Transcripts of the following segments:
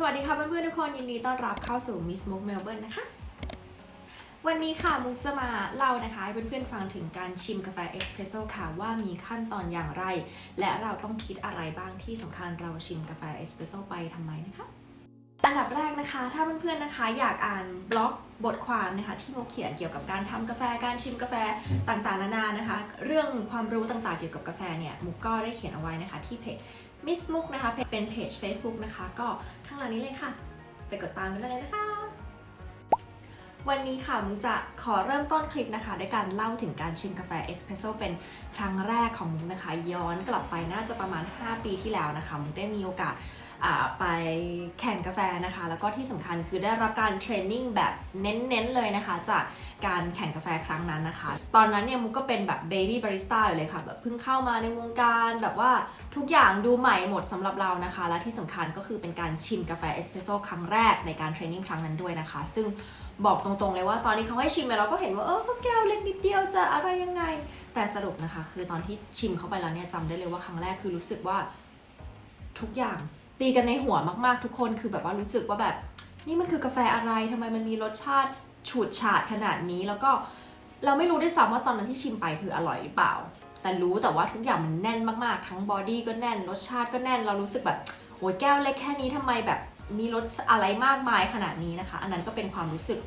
สวัสดีค่ะเพื่อนๆทุกคนยินดีต้อนรับเข้าสู่ Miss Mook Melbourne นะคะ วันนี้ค่ะมุกจะมาเล่านะคะให้เพื่อนๆฟังถึงการชิมกาแฟเอสเพรสโซ่ค่ะว่ามีขั้นตอนอย่างไร และเราต้องคิดอะไรบ้างที่สำคัญเราชิมกาแฟเอสเพรสโซ่ไปทำไมนะคะ อันดับแรกนะคะ ถ้าเพื่อนๆนะคะ อยากอ่านบล็อกบทความนะคะที่มุกเขียนเกี่ยวกับการทำกาแฟการชิมกาแฟต่างๆนานานะคะ เรื่องความรู้ต่างๆเกี่ยวกับกาแฟเนี่ยมุกก็ได้เขียนเอาไว้นะคะที่เพจมิสมุกนะคะเป็นเพจ Facebook นะคะ ก็ข้างหลังนี้เลยค่ะ ไปกดตามกันได้เลยนะคะ วันนี้ค่ะมุกจะขอเริ่มต้นคลิปนะคะด้วยการเล่าถึงการชิมกาแฟเอสเพรสโซ่เป็นครั้งแรกของมุกนะคะ ย้อนกลับไปน่าจะประมาณ 5 ปีที่แล้วนะคะมุกได้มีโอกาส ไปแข่งกาแฟนะคะ แล้วก็ที่สำคัญคือได้รับการเทรนนิ่งแบบเน้นๆเลยนะคะ จากการแข่งกาแฟครั้งนั้นนะคะ ตอนนั้นเนี่ยมุกก็เป็นแบบเบบี้บาริสต้าอยู่เลยค่ะแบบเพิ่งเข้ามาในวงการแบบว่าทุกอย่างดูใหม่หมดสำหรับเรานะคะ และที่สำคัญก็คือเป็นการชิมกาแฟเอสเพรสโซ่ครั้งแรกในการเทรนนิ่งครั้งนั้นด้วยนะคะ ซึ่งบอกตรงๆเลยว่าตอนนี้เขาให้ชิมเนี่ยเราก็เห็นว่าเออก็แก้วเล็กนิดเดียวจะอะไรยังไง แต่สรุปนะคะ คือตอนที่ชิมเข้าไปแล้วเนี่ยจำได้เลยว่าครั้งแรกคือรู้สึกว่าทุกอย่าง ตีกันในหัวมากๆทุกคนคือแบบว่ารู้สึกว่าแบบ นี่มันคือกาแฟอะไรทำไมมันมีรสชาติฉูดฉาดขนาดนี้ แล้วก็เราไม่รู้ด้วยซ้ำว่าตอนนั้นที่ชิมไปคืออร่อยหรือเปล่า แต่รู้แต่ว่าทุกอย่างมันแน่นมากๆ ทั้งบอดี้ก็แน่นรสชาติก็แน่นเรารู้สึกแบบโอ้ยแก้วเล็กแค่นี้ทำไมแบบมีรสอะไรมากมายขนาดนี้นะคะ อันนั้นก็เป็นความรู้สึก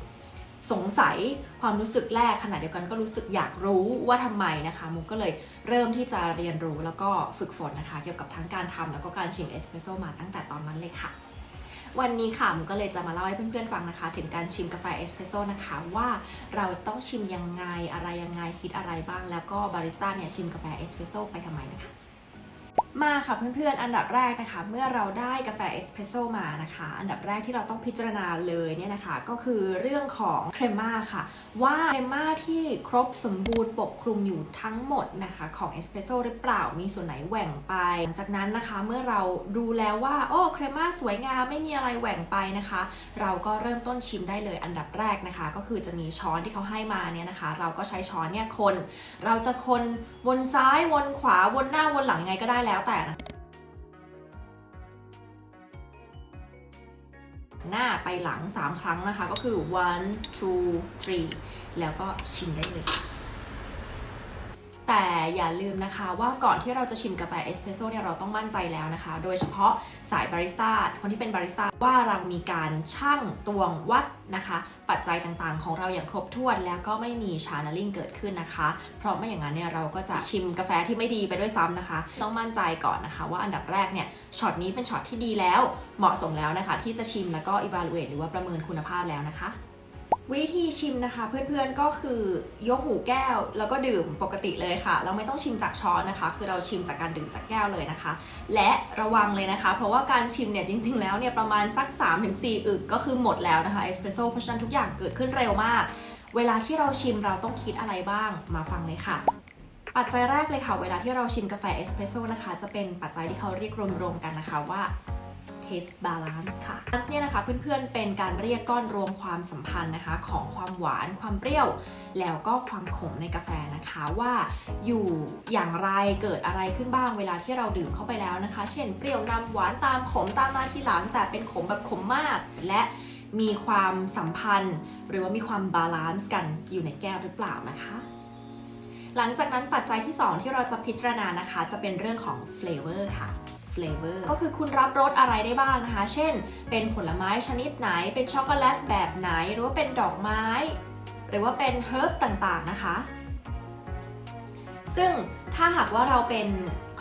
สงสัยความรู้สึกแรกขณะเดียวกันก็รู้สึกอยากรู้ว่าทำไมนะคะมุกก็เลยเริ่มที่จะเรียนรู้แล้วก็ฝึกฝนนะคะ เกี่ยวกับทั้งการทำแล้วก็การชิมเอสเปรสโซ่มาตั้งแต่ตอนนั้นเลยค่ะ วันนี้ค่ะมุกก็เลยจะมาเล่าให้เพื่อนๆฟังนะคะ ถึงการชิมกาแฟเอสเปรสโซ่นะคะว่าเราจะต้องชิมยังไงอะไรยังไงคิดอะไรบ้าง แล้วก็บาริสต้าเนี่ยชิมกาแฟเอสเปรสโซ่ไปทำไมนะคะ มาค่ะเพื่อนๆ อันดับแรกนะคะ เมื่อเราได้กาแฟเอสเพรสโซ่มานะคะ อันดับแรกที่เราต้องพิจารณาเลยเนี่ยนะคะ ก็คือเรื่องของเครมม่าค่ะ ว่าเครมม่าที่ครบสมบูรณ์ปกคลุมอยู่ทั้งหมดนะคะของเอสเปรสโซ่หรือเปล่ามีส่วนไหนแหว่งไป หลังจากนั้นนะคะเมื่อเราดูแล้วว่า โอ้เครมม่าสวยงามไม่มีอะไรแหว่งไปนะคะ เราก็เริ่มต้นชิมได้เลยอันดับแรกนะคะ ก็คือจะมีช้อนที่เขาให้มาเนี่ยนะคะ เราก็ใช้ช้อนเนี่ยคน เราจะคนวนซ้ายวนขวาวนหน้าวนหลังยังไงก็ได้แล้วแล้วแต่นะหน้าไปหลัง 3 ครั้งนะคะ ก็คือ one two three แล้วก็ชิมได้เลย แต่อย่าลืมนะคะว่าก่อนที่เราจะชิมกาแฟเอสเปรสโซ่เนี่ยเราต้องมั่นใจแล้วนะคะ โดยเฉพาะสายบาริสต้าคนที่เป็นบาริสต้าว่าเรามีการชั่งตวงวัดนะคะ ปัจจัยต่างๆ ของเราอย่างครบถ้วนแล้วก็ไม่มีชานลิงเกิดขึ้นนะคะ เพราะไม่อย่างนั้นเนี่ยเราก็จะชิมกาแฟที่ไม่ดีไปด้วยซ้ำนะคะ ต้องมั่นใจก่อนนะคะ ว่าอันดับแรกเนี่ยช็อตนี้เป็นช็อตที่ดีแล้วเหมาะสมแล้วนะคะ ที่จะชิมแล้วก็ evaluate หรือว่าประเมินคุณภาพแล้วนะคะ วิธีชิมนะคะ เพื่อนๆก็คือยกหูแก้วแล้วก็ดื่มปกติเลยค่ะ เราไม่ต้องชิมจากช้อนนะคะ คือเราชิมจากการดื่มจากแก้วเลยนะคะ และระวังเลยนะคะ เพราะว่าการชิมเนี่ยจริง ๆ แล้วเนี่ยประมาณสัก 3-4 อึกก็คือหมดแล้วนะคะเอสเปรสโซ่เพราะฉะนั้นทุกอย่างเกิดขึ้นเร็วมาก เวลาที่เราชิมเราต้องคิดอะไรบ้างมาฟังเลยค่ะปัจจัยแรกเลยค่ะ เวลาที่เราชิมกาแฟเอสเปรสโซ่นะคะ จะเป็นปัจจัยที่เขาเรียกรวมๆกันนะคะว่า taste balance ค่ะ balance เนี่ยนะคะเพื่อนๆเป็นการเรียกก้อนรวมความสัมพันธ์นะคะ ของความหวานความเปรี้ยว แล้วก็ความขมในกาแฟนะคะว่าอยู่อย่างไรเกิดอะไรขึ้นบ้างเวลาที่เราดื่มเข้าไปแล้วนะคะ เช่นเปรี้ยวนำหวานตามขมตามมาทีหลัง แต่เป็นขมแบบขมมาก และมีความสัมพันธ์ หรือว่ามีความบาลานซ์กันอยู่ในแก้วหรือเปล่านะคะหลังจากนั้นปัจจัยที่ 2 ที่เราจะพิจารณานะคะ จะเป็นเรื่องของ flavor ค่ะ flavor ก็คือคุณรับรสอะไรได้บ้างนะคะ เช่น เป็นผลไม้ชนิดไหน เป็นช็อกโกแลตแบบไหน หรือว่าเป็นดอกไม้ หรือว่าเป็น herbs ต่างๆนะคะ ซึ่งถ้าหากว่าเราเป็น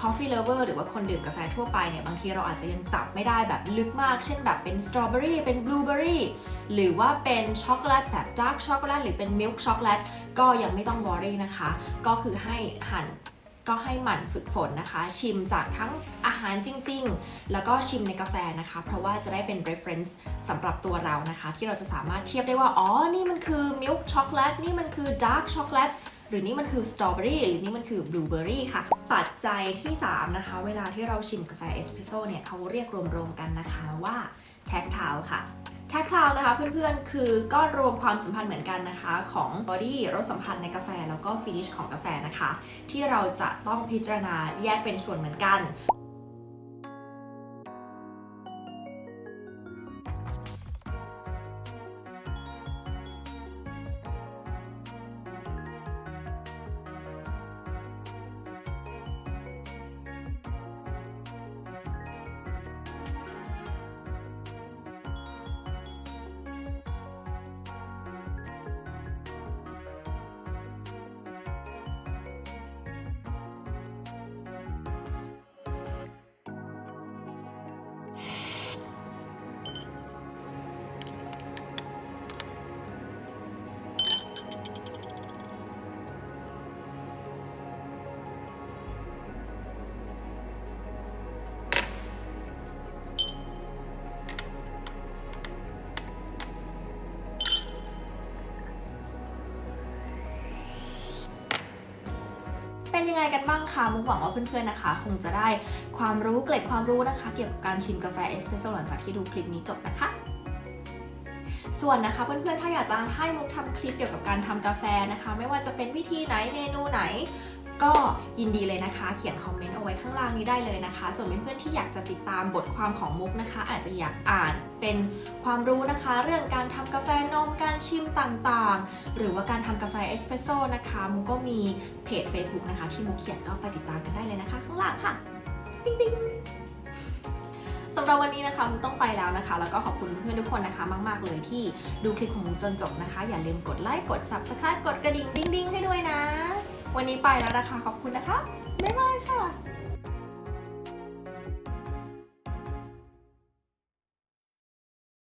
coffee lover หรือว่าคนดื่มกาแฟทั่วไปเนี่ย บางทีเราอาจจะยังจับไม่ได้แบบลึกมาก เช่นแบบเป็น strawberry เป็น blueberry หรือว่าเป็นช็อกโกแลตแบบ dark chocolate หรือเป็น milk chocolate ก็ยังไม่ต้อง worry นะคะ ก็คือให้หั่น ก็ให้หมั่นฝึกฝนนะคะ ชิมจากทั้งอาหารจริง ๆ แล้วก็ชิมในกาแฟนะคะ เพราะว่าจะได้เป็น reference สำหรับตัวเรานะคะ ที่เราจะสามารถเทียบได้ว่า อ๋อ นี่มันคือ milk chocolate นี่มันคือ dark chocolate หรือนี่มันคือสตรอเบอรี่หรือนี่มันคือบลูเบอรี่ค่ะ ปัจจัยที่ 3 นะคะ เวลาที่เราชิมกาแฟเอสเปรสโซ่เนี่ยเขาเรียกรวมๆกันนะคะว่า tactile ค่ะ แคทคลาวนะคะเพื่อนๆ คือก็รวมความสัมพันธ์เหมือนกันนะคะของบอดี้รสสัมผัสในกาแฟแล้วก็ฟินิชของกาแฟนะคะ ที่เราจะต้องพิจารณาแยกเป็นส่วนเหมือนกัน เป็นยังไงกันบ้างคะมุกหวังว่าเพื่อนๆนะคะ คงจะได้ความรู้เกล็ดความรู้นะคะ เกี่ยวกับการชิมกาแฟเอสเปรสโซ่หลังจากที่ดูคลิปนี้จบนะคะส่วนนะคะเพื่อนๆ ถ้าอยากจะให้มุกทำคลิปเกี่ยวกับการทำกาแฟนะคะ ไม่ว่าจะเป็นวิธีไหนเมนูไหน ก็ยินดีเลยนะคะ เขียนคอมเมนต์เอาไว้ข้างล่างนี้ได้เลยนะคะ ส่วนเพื่อนๆที่อยากจะติดตามบทความของมุกนะคะ อาจจะอยากอ่านเป็นความรู้นะคะ เรื่องการทำกาแฟนมการชิมต่างๆ หรือว่าการทำกาแฟเอสเปรสโซ่นะคะมุกก็มีเพจ Facebook นะคะ ที่มุกเขียนก็ไปติดตามกันได้เลยนะคะ ข้างล่างค่ะติ๊งติ๊งสำหรับวันนี้นะคะมุกต้องไปแล้วนะคะ แล้วก็ขอบคุณเพื่อนทุกคนนะคะมาก ๆ เลยที่ดูคลิปของมุกจนจบนะคะ อย่าลืมกดไลค์กด subscribe กดกระดิ่ง ดิ้งๆให้ด้วยนะ วันนี้ไปแล้วนะคะ ขอบคุณนะคะ บ๊ายบายค่ะ